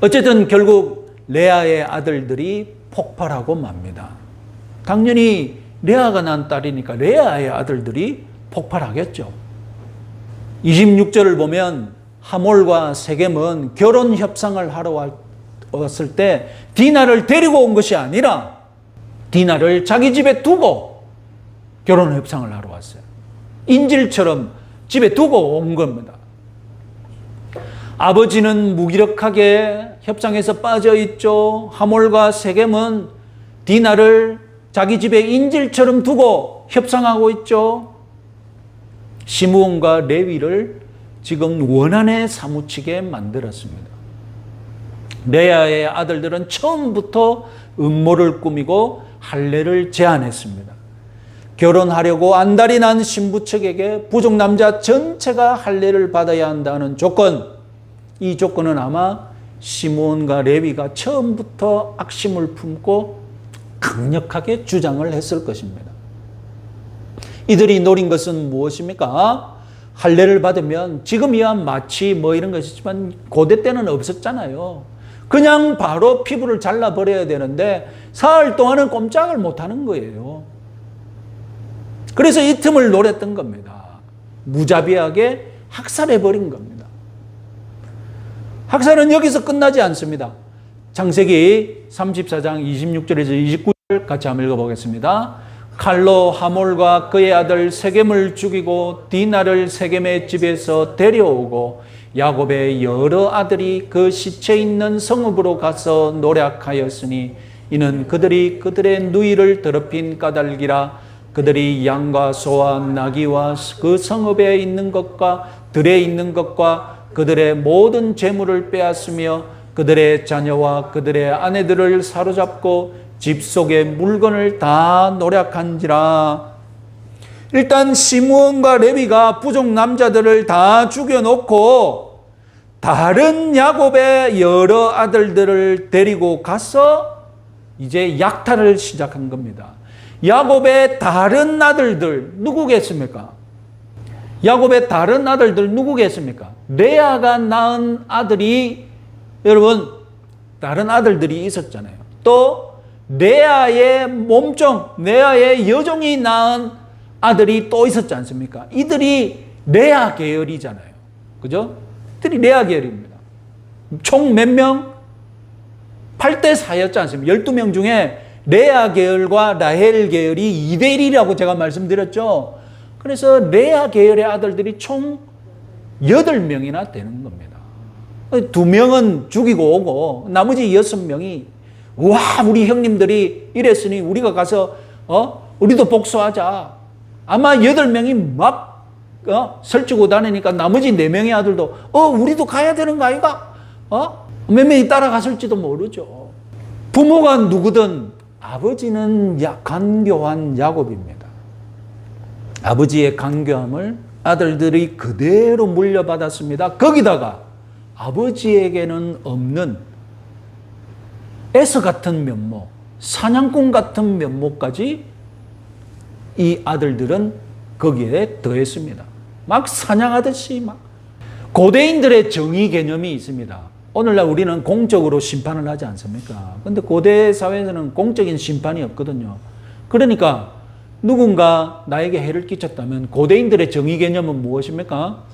어쨌든 결국 레아의 아들들이 폭발하고 맙니다. 당연히 레아가 낳은 딸이니까 레아의 아들들이 폭발하겠죠. 26절을 보면 하몰과 세겜은 결혼 협상을 하러 왔을 때 디나를 데리고 온 것이 아니라 디나를 자기 집에 두고 결혼 협상을 하러 왔어요. 인질처럼 집에 두고 온 겁니다. 아버지는 무기력하게 협상에서 빠져 있죠. 하몰과 세겜은 디나를 자기 집에 인질처럼 두고 협상하고 있죠. 시므온과 레위를 지금 원한에 사무치게 만들었습니다. 레아의 아들들은 처음부터 음모를 꾸미고 할례를 제안했습니다. 결혼하려고 안달이 난 신부 측에게 부족 남자 전체가 할례를 받아야 한다는 조건, 이 조건은 아마 시몬과 레위가 처음부터 악심을 품고 강력하게 주장을 했을 것입니다. 이들이 노린 것은 무엇입니까? 할례를 받으면 지금이야 마치 뭐 이런 것이지만 고대 때는 없었잖아요. 그냥 바로 피부를 잘라 버려야 되는데 사흘 동안은 꼼짝을 못 하는 거예요. 그래서 이 틈을 노렸던 겁니다. 무자비하게 학살해 버린 겁니다. 학살은 여기서 끝나지 않습니다. 창세기 34장 26절에서 29절 같이 한번 읽어보겠습니다. 칼로 하몰과 그의 아들 세겜을 죽이고 디나를 세겜의 집에서 데려오고 야곱의 여러 아들이 그 시체 있는 성읍으로 가서 노력하였으니 이는 그들이 그들의 누이를 더럽힌 까닭이라 그들이 양과 소와 나귀와 그 성읍에 있는 것과 들에 있는 것과 그들의 모든 재물을 빼앗으며 그들의 자녀와 그들의 아내들을 사로잡고 집 속의 물건을 다 노력한지라. 일단 시므온과 레위가 부족 남자들을 다 죽여놓고 다른 야곱의 여러 아들들을 데리고 가서 이제 약탈을 시작한 겁니다. 야곱의 다른 아들들 누구겠습니까? 야곱의 다른 아들들 누구겠습니까? 레아가 낳은 아들이 여러분 다른 아들들이 있었잖아요. 또 레아의 몸종, 레아의 여종이 낳은 아들이 또 있었지 않습니까? 이들이 레아 계열이잖아요. 그죠? 이들이 레아 계열입니다. 총 몇 명? 8대 4였지 않습니까? 12명 중에 레아 계열과 라헬 계열이 2대 1이라고 제가 말씀드렸죠. 그래서 레아 계열의 아들들이 총 8명이나 되는 겁니다. 두 명은 죽이고 오고 나머지 여섯 명이 와 우리 형님들이 이랬으니 우리가 가서 어 우리도 복수하자. 아마 여덟 명이 막 어? 설치고 다니니까 나머지 네 명의 아들도 어 우리도 가야 되는 거 아이가? 어 몇 명이 따라갔을지도 모르죠. 부모가 누구든 아버지는 야, 간교한 야곱입니다. 아버지의 간교함을 아들들이 그대로 물려받았습니다. 거기다가 아버지에게는 없는 에서 같은 면모, 사냥꾼 같은 면모까지 이 아들들은 거기에 더했습니다. 막 사냥하듯이 막 고대인들의 정의 개념이 있습니다. 오늘날 우리는 공적으로 심판을 하지 않습니까? 근데 고대 사회에서는 공적인 심판이 없거든요. 그러니까 누군가 나에게 해를 끼쳤다면 고대인들의 정의 개념은 무엇입니까?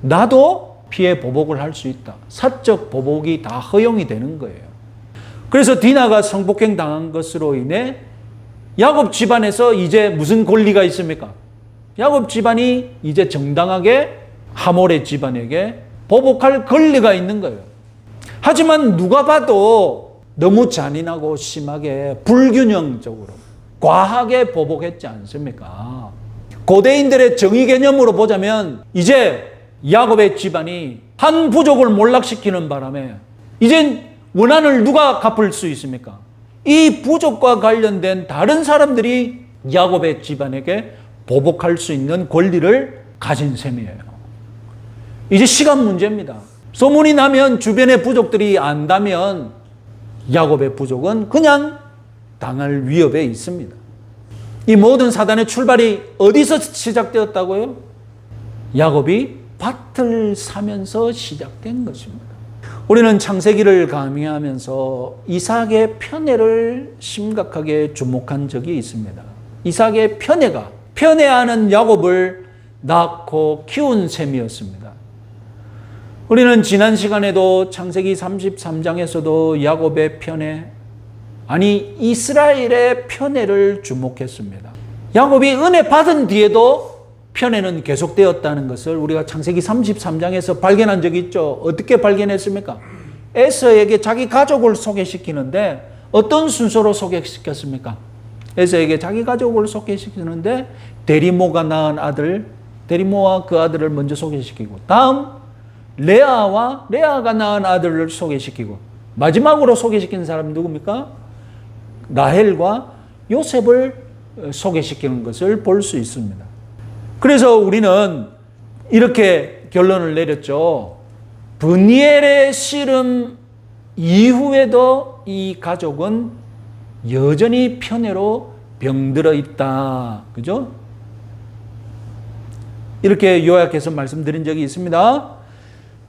나도 피해 보복을 할 수 있다. 사적 보복이 다 허용이 되는 거예요. 그래서 디나가 성폭행 당한 것으로 인해 야곱 집안에서 이제 무슨 권리가 있습니까? 야곱 집안이 이제 정당하게 하몰의 집안에게 보복할 권리가 있는 거예요. 하지만 누가 봐도 너무 잔인하고 심하게 불균형적으로 과하게 보복했지 않습니까? 고대인들의 정의 개념으로 보자면 이제 야곱의 집안이 한 부족을 몰락시키는 바람에 이젠 원한을 누가 갚을 수 있습니까? 이 부족과 관련된 다른 사람들이 야곱의 집안에게 보복할 수 있는 권리를 가진 셈이에요. 이제 시간 문제입니다. 소문이 나면 주변의 부족들이 안다면 야곱의 부족은 그냥 당할 위협에 있습니다. 이 모든 사단의 출발이 어디서 시작되었다고요? 야곱이 밭을 사면서 시작된 것입니다. 우리는 창세기를 감행하면서 이삭의 편애를 심각하게 주목한 적이 있습니다. 이삭의 편애가 편애하는 야곱을 낳고 키운 셈이었습니다. 우리는 지난 시간에도 창세기 33장에서도 야곱의 편애, 아니 이스라엘의 편애를 주목했습니다. 야곱이 은혜 받은 뒤에도 편애는 계속되었다는 것을 우리가 창세기 33장에서 발견한 적이 있죠. 어떻게 발견했습니까? 에서에게 자기 가족을 소개시키는데 어떤 순서로 소개시켰습니까? 에서에게 자기 가족을 소개시키는데 데리모가 낳은 아들, 데리모와 그 아들을 먼저 소개시키고 다음 레아와 레아가 낳은 아들을 소개시키고 마지막으로 소개시킨 사람이 누굽니까? 라헬과 요셉을 소개시키는 것을 볼 수 있습니다. 그래서 우리는 이렇게 결론을 내렸죠. 브니엘의 씨름 이후에도 이 가족은 여전히 편애로 병들어 있다. 그죠? 이렇게 요약해서 말씀드린 적이 있습니다.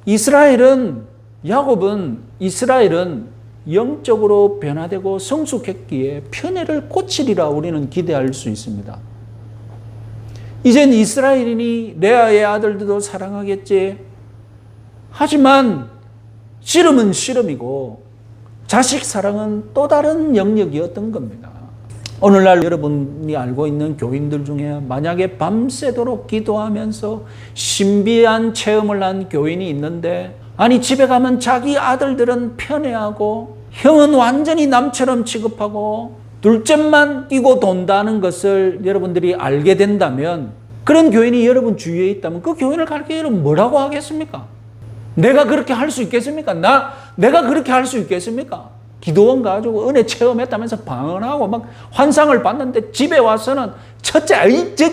이스라엘은 야곱은 이스라엘은 영적으로 변화되고 성숙했기에 편애를 고치리라 우리는 기대할 수 있습니다. 이젠 이스라엘인이 레아의 아들들도 사랑하겠지. 하지만 씨름은 씨름이고 자식 사랑은 또 다른 영역이었던 겁니다. 오늘날 여러분이 알고 있는 교인들 중에 만약에 밤새도록 기도하면서 신비한 체험을 한 교인이 있는데 아니 집에 가면 자기 아들들은 편애하고 형은 완전히 남처럼 취급하고 둘째만 끼고 돈다는 것을 여러분들이 알게 된다면 그런 교인이 여러분 주위에 있다면 그 교인을 가르쳐 여러분 뭐라고 하겠습니까? 내가 그렇게 할 수 있겠습니까? 나 내가 그렇게 할 수 있겠습니까? 기도원 가지고 은혜 체험했다면서 방언하고 막 환상을 봤는데 집에 와서는 첫째 저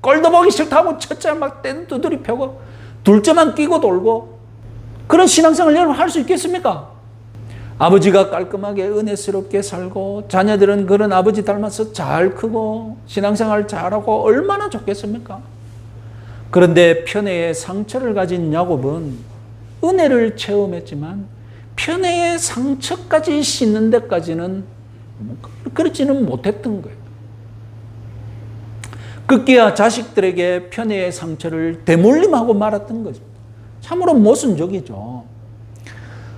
꼴도 보기 싫다고 첫째 막 땐 두드리 펴고 둘째만 끼고 돌고 그런 신앙생활 여러분 할 수 있겠습니까? 아버지가 깔끔하게 은혜스럽게 살고 자녀들은 그런 아버지 닮아서 잘 크고 신앙생활 잘하고 얼마나 좋겠습니까? 그런데 편애의 상처를 가진 야곱은 은혜를 체험했지만 편애의 상처까지 씻는 데까지는 그렇지는 못했던 거예요. 급기야 자식들에게 편애의 상처를 대물림하고 말았던 거죠. 참으로 모순적이죠.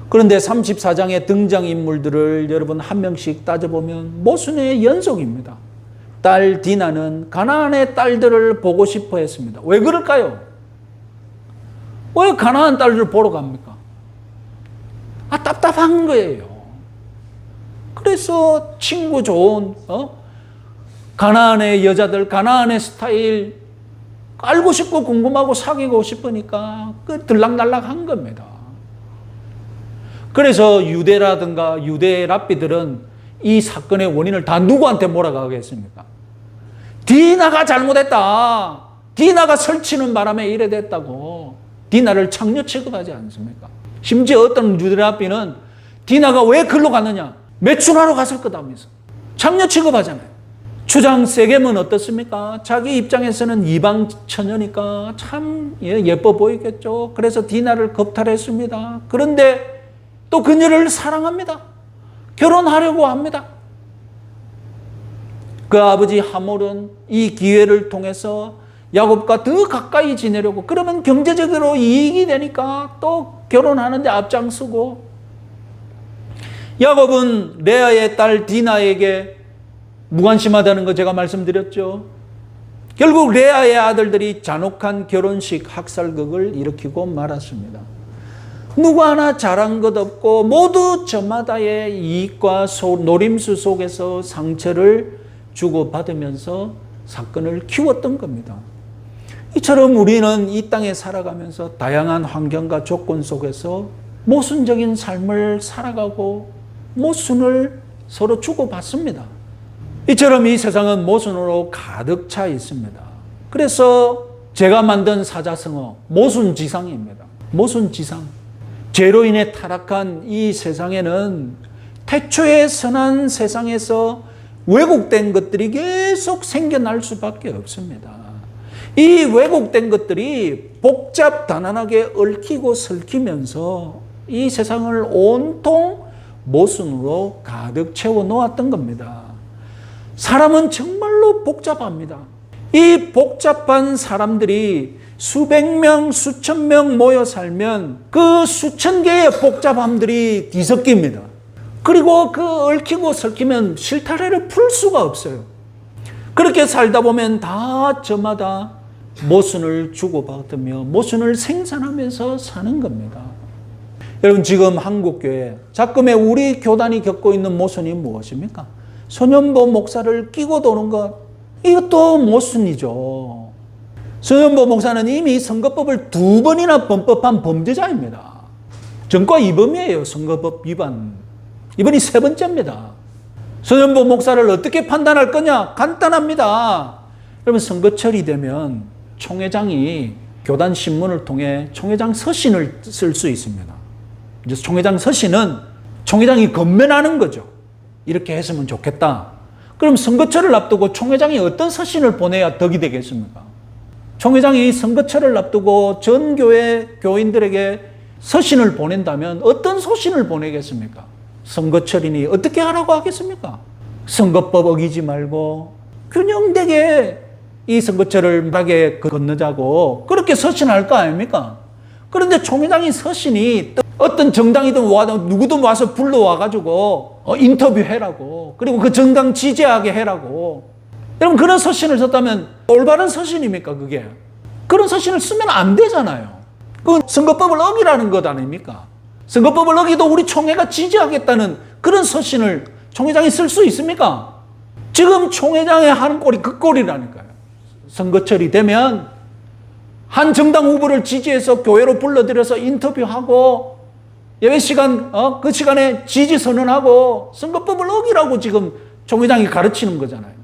그런데 34장의 등장인물들을 여러분 한 명씩 따져보면 모순의 연속입니다. 딸 디나는 가나안의 딸들을 보고 싶어 했습니다. 왜 그럴까요? 왜 가나안 딸들을 보러 갑니까? 아, 답답한 거예요. 그래서 친구 좋은, 어? 가나안의 여자들, 가나안의 스타일, 알고 싶고 궁금하고 사귀고 싶으니까 그 들락날락 한 겁니다. 그래서 유대라든가 유대 랍비들은 이 사건의 원인을 다 누구한테 몰아가겠습니까? 디나가 잘못했다. 디나가 설치는 바람에 이래 됐다고. 디나를 창녀 취급하지 않습니까? 심지어 어떤 유대 랍비는 디나가 왜 글로 갔느냐? 매출하러 갔을 거다면서. 창녀 취급하잖아요. 주장 세겜은 어떻습니까? 자기 입장에서는 이방 처녀니까 참 예, 예뻐 보이겠죠. 그래서 디나를 겁탈했습니다. 그런데 또 그녀를 사랑합니다. 결혼하려고 합니다. 그 아버지 하몰은 이 기회를 통해서 야곱과 더 가까이 지내려고 그러면 경제적으로 이익이 되니까 또 결혼하는데 앞장서고 야곱은 레아의 딸 디나에게 무관심하다는 거 제가 말씀드렸죠. 결국 레아의 아들들이 잔혹한 결혼식 학살극을 일으키고 말았습니다. 누구 하나 잘한 것 없고 모두 저마다의 이익과 노림수 속에서 상처를 주고받으면서 사건을 키웠던 겁니다. 이처럼 우리는 이 땅에 살아가면서 다양한 환경과 조건 속에서 모순적인 삶을 살아가고 모순을 서로 주고받습니다. 이처럼 이 세상은 모순으로 가득 차 있습니다. 그래서 제가 만든 사자성어 모순지상입니다. 모순지상. 죄로 인해 타락한 이 세상에는 태초의 선한 세상에서 왜곡된 것들이 계속 생겨날 수밖에 없습니다. 이 왜곡된 것들이 복잡 단안하게 얽히고 설키면서 이 세상을 온통 모순으로 가득 채워 놓았던 겁니다. 사람은 정말로 복잡합니다. 이 복잡한 사람들이 수백 명, 수천 명 모여 살면 그 수천 개의 복잡함들이 뒤섞입니다. 그리고 그 얽히고 설키면 실타래를 풀 수가 없어요. 그렇게 살다 보면 다 저마다 모순을 주고받으며 모순을 생산하면서 사는 겁니다. 여러분 지금 한국교회 작금에 우리 교단이 겪고 있는 모순이 무엇입니까? 소년보 목사를 끼고 도는 것 이것도 모순이죠. 소년보 목사는 이미 선거법을 두 번이나 범법한 범죄자입니다. 전과 이범이에요. 선거법 위반. 이번이 세 번째입니다. 소년보 목사를 어떻게 판단할 거냐? 간단합니다. 여러분 선거철이 되면 총회장이 교단 신문을 통해 총회장 서신을 쓸 수 있습니다. 이제 총회장 서신은 총회장이 건면하는 거죠. 이렇게 했으면 좋겠다. 그럼 선거철을 앞두고 총회장이 어떤 서신을 보내야 덕이 되겠습니까? 총회장이 선거철을 앞두고 전 교회 교인들에게 서신을 보낸다면 어떤 소신을 보내겠습니까? 선거철이니 어떻게 하라고 하겠습니까? 선거법 어기지 말고 균형되게 이 선거철을 하게 건너자고 그렇게 서신할 거 아닙니까? 그런데 총회장이 서신이 어떤 정당이든 와, 누구든 와서 불러와 가지고 어, 인터뷰해라고 그리고 그 정당 지지하게 해라고 여러분 그런 서신을 썼다면 올바른 서신입니까 그게? 그런 서신을 쓰면 안 되잖아요. 그 선거법을 어기라는 것 아닙니까? 선거법을 어기도 우리 총회가 지지하겠다는 그런 서신을 총회장이 쓸 수 있습니까? 지금 총회장이 하는 꼴이 그 꼴이라니까요. 선거철이 되면 한 정당 후보를 지지해서 교회로 불러들여서 인터뷰하고 예배 시간, 어? 그 시간에 지지 선언하고 선거법을 어기라고 지금 총회장이 가르치는 거잖아요.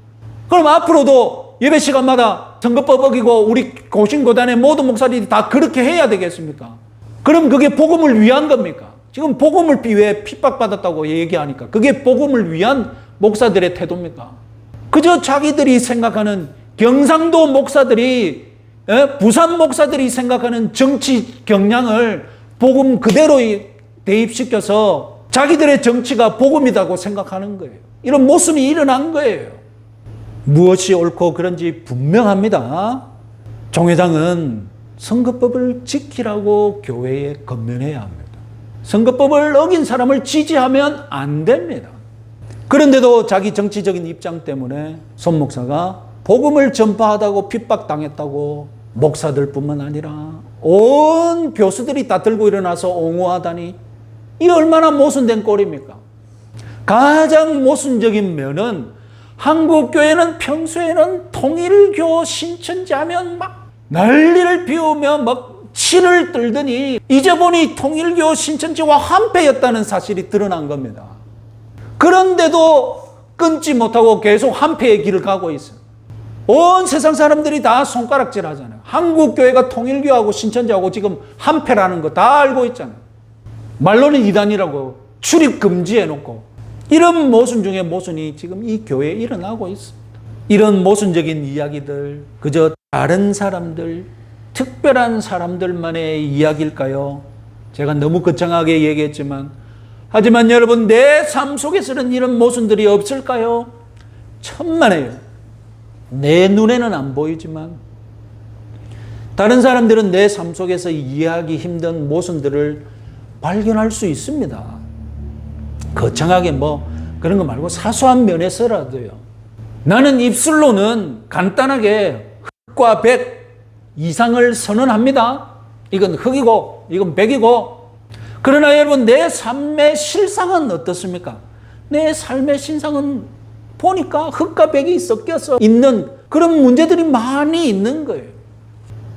그럼 앞으로도 예배 시간마다 선거법 어기고 우리 고신고단의 모든 목사들이 다 그렇게 해야 되겠습니까? 그럼 그게 복음을 위한 겁니까? 지금 복음을 위해 핍박받았다고 얘기하니까 그게 복음을 위한 목사들의 태도입니까? 그저 자기들이 생각하는 경상도 목사들이 예? 부산 목사들이 생각하는 정치 경향을 복음 그대로 대입시켜서 자기들의 정치가 복음이라고 생각하는 거예요. 이런 모순이 일어난 거예요. 무엇이 옳고 그런지 분명합니다. 종회장은 선거법을 지키라고 교회에 건면해야 합니다. 선거법을 어긴 사람을 지지하면 안 됩니다. 그런데도 자기 정치적인 입장 때문에 손 목사가 복음을 전파하다고 핍박당했다고 목사들뿐만 아니라 온 교수들이 다 들고 일어나서 옹호하다니 이 얼마나 모순된 꼴입니까? 가장 모순적인 면은 한국 교회는 평소에는 통일교 신천지하면 막 난리를 피우며 막 치를 떨더니 이제 보니 통일교 신천지와 한패였다는 사실이 드러난 겁니다. 그런데도 끊지 못하고 계속 한패의 길을 가고 있어요. 온 세상 사람들이 다 손가락질 하잖아요. 한국 교회가 통일교하고 신천지하고 지금 한패라는 거 다 알고 있잖아요. 말로는 이단이라고 출입 금지해 놓고 이런 모순 중에 모순이 지금 이 교회에 일어나고 있습니다. 이런 모순적인 이야기들 그저 다른 사람들 특별한 사람들만의 이야기일까요? 제가 너무 거창하게 얘기했지만 하지만 여러분 내 삶 속에서는 이런 모순들이 없을까요? 천만에요. 내 눈에는 안 보이지만 다른 사람들은 내 삶 속에서 이해하기 힘든 모순들을 발견할 수 있습니다. 거창하게 뭐 그런 거 말고 사소한 면에서라도요. 나는 입술로는 간단하게 흑과 백 이상을 선언합니다. 이건 흑이고 이건 백이고 그러나 여러분 내 삶의 실상은 어떻습니까? 내 삶의 신상은 보니까 흑과 백이 섞여서 있는 그런 문제들이 많이 있는 거예요.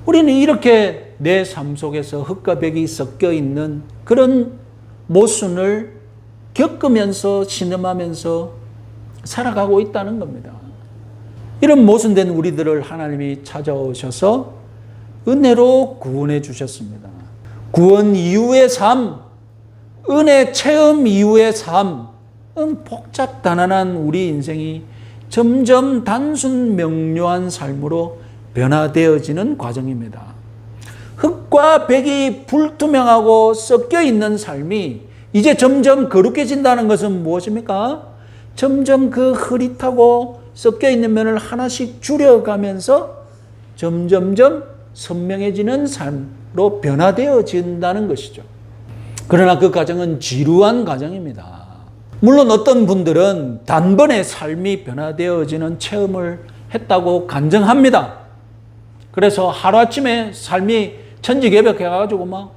우리는 이렇게 내 삶 속에서 흑과 백이 섞여 있는 그런 모순을 겪으면서 신음하면서 살아가고 있다는 겁니다. 이런 모순된 우리들을 하나님이 찾아오셔서 은혜로 구원해 주셨습니다. 구원 이후의 삶, 은혜 체험 이후의 삶, 은 복잡 단안한 우리 인생이 점점 단순 명료한 삶으로 변화되어지는 과정입니다. 흙과 백이 불투명하고 섞여 있는 삶이 이제 점점 거룩해진다는 것은 무엇입니까? 점점 그 흐릿하고 섞여 있는 면을 하나씩 줄여가면서 점점점 선명해지는 삶으로 변화되어진다는 것이죠. 그러나 그 과정은 지루한 과정입니다. 물론 어떤 분들은 단번에 삶이 변화되어지는 체험을 했다고 간증합니다. 그래서 하루아침에 삶이 천지개벽해가지고 막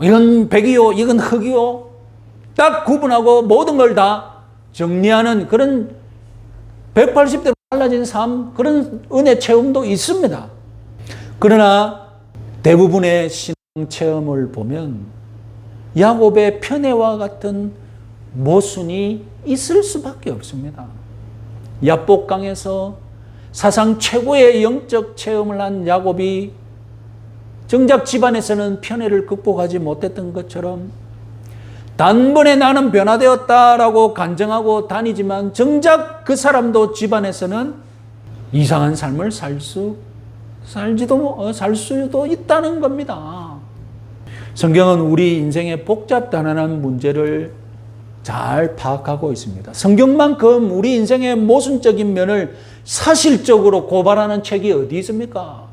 이건 백이요, 이건 흙이요, 딱 구분하고 모든 걸 다 정리하는 그런 180대로 달라진 삶, 그런 은혜 체험도 있습니다. 그러나 대부분의 신앙 체험을 보면 야곱의 편애와 같은 모순이 있을 수밖에 없습니다. 야복강에서 사상 최고의 영적 체험을 한 야곱이 정작 집안에서는 편애를 극복하지 못했던 것처럼 단번에 나는 변화되었다라고 간증하고 다니지만 정작 그 사람도 집안에서는 이상한 삶을 살 수, 살지도, 어, 살 수도 있다는 겁니다. 성경은 우리 인생의 복잡 다단한 문제를 잘 파악하고 있습니다. 성경만큼 우리 인생의 모순적인 면을 사실적으로 고발하는 책이 어디 있습니까?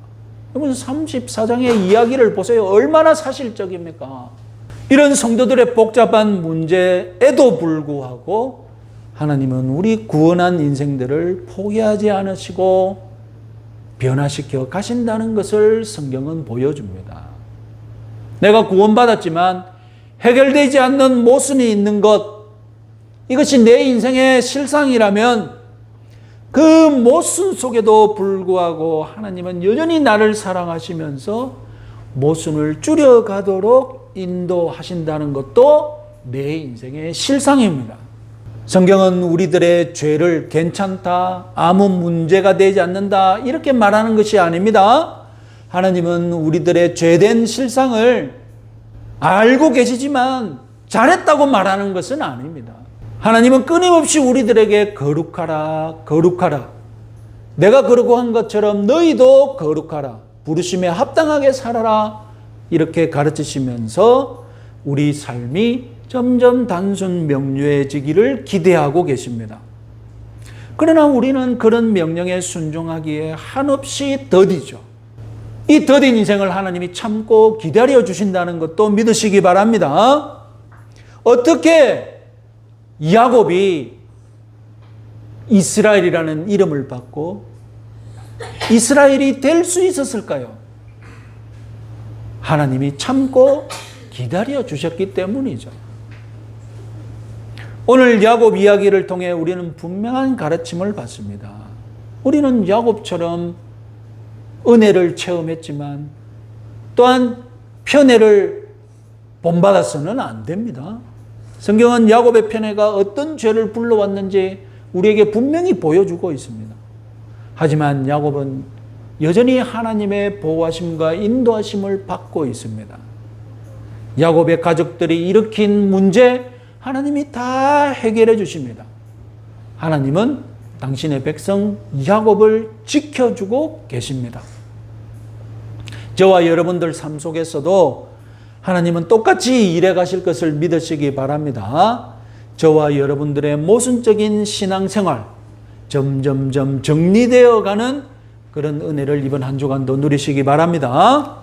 여러분 34장의 이야기를 보세요. 얼마나 사실적입니까? 이런 성도들의 복잡한 문제에도 불구하고 하나님은 우리 구원한 인생들을 포기하지 않으시고 변화시켜 가신다는 것을 성경은 보여줍니다. 내가 구원받았지만 해결되지 않는 모순이 있는 것, 이것이 내 인생의 실상이라면 그 모순 속에도 불구하고 하나님은 여전히 나를 사랑하시면서 모순을 줄여가도록 인도하신다는 것도 내 인생의 실상입니다. 성경은 우리들의 죄를 괜찮다, 아무 문제가 되지 않는다, 이렇게 말하는 것이 아닙니다. 하나님은 우리들의 죄된 실상을 알고 계시지만 잘했다고 말하는 것은 아닙니다. 하나님은 끊임없이 우리들에게 거룩하라, 거룩하라. 내가 거룩한 것처럼 너희도 거룩하라. 부르심에 합당하게 살아라. 이렇게 가르치시면서 우리 삶이 점점 단순 명료해지기를 기대하고 계십니다. 그러나 우리는 그런 명령에 순종하기에 한없이 더디죠. 이 더딘 인생을 하나님이 참고 기다려 주신다는 것도 믿으시기 바랍니다. 어떻게 야곱이 이스라엘이라는 이름을 받고 이스라엘이 될 수 있었을까요? 하나님이 참고 기다려 주셨기 때문이죠. 오늘 야곱 이야기를 통해 우리는 분명한 가르침을 받습니다. 우리는 야곱처럼 은혜를 체험했지만 또한 편애를 본받아서는 안 됩니다. 성경은 야곱의 편애가 어떤 죄를 불러왔는지 우리에게 분명히 보여주고 있습니다. 하지만 야곱은 여전히 하나님의 보호하심과 인도하심을 받고 있습니다. 야곱의 가족들이 일으킨 문제 하나님이 다 해결해 주십니다. 하나님은 당신의 백성 야곱을 지켜주고 계십니다. 저와 여러분들 삶 속에서도 하나님은 똑같이 일해 가실 것을 믿으시기 바랍니다. 저와 여러분들의 모순적인 신앙생활 점점점 정리되어 가는 그런 은혜를 이번 한 주간도 누리시기 바랍니다.